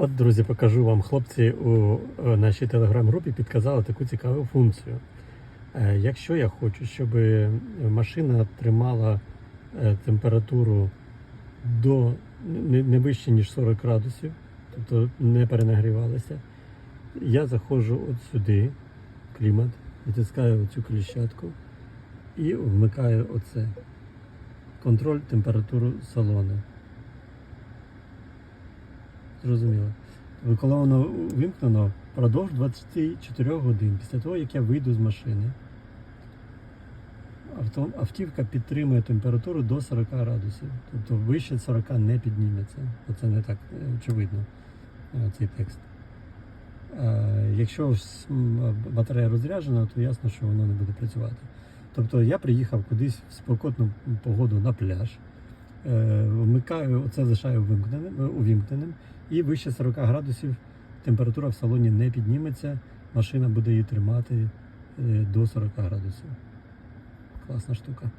От, друзі, покажу вам. Хлопці у е, нашій телеграм-групі підказали таку цікаву функцію. Е, Якщо я хочу, щоб машина тримала е, температуру до не, вище, ніж 40 градусів, тобто не перенагрівалася, я заходжу от сюди, клімат, натискаю цю кліщатку і вмикаю оце. Контроль температури салону. Зрозуміло. Коли воно вимкнено, впродовж 24 годин після того, як я вийду з машини, автівка підтримує температуру до 40 градусів. Тобто вище 40 не підніметься. Оце не так е, очевидно, е, цей текст. Е, Якщо батарея розряджена, то ясно, що воно не буде працювати. Тобто я приїхав кудись в спекотну погоду на пляж, вмикаю, оце лишаю вимкненим, е, увімкненим, і вище 40 градусів температура в салоні не підніметься, машина буде її тримати е, до 40 градусів. Класна штука.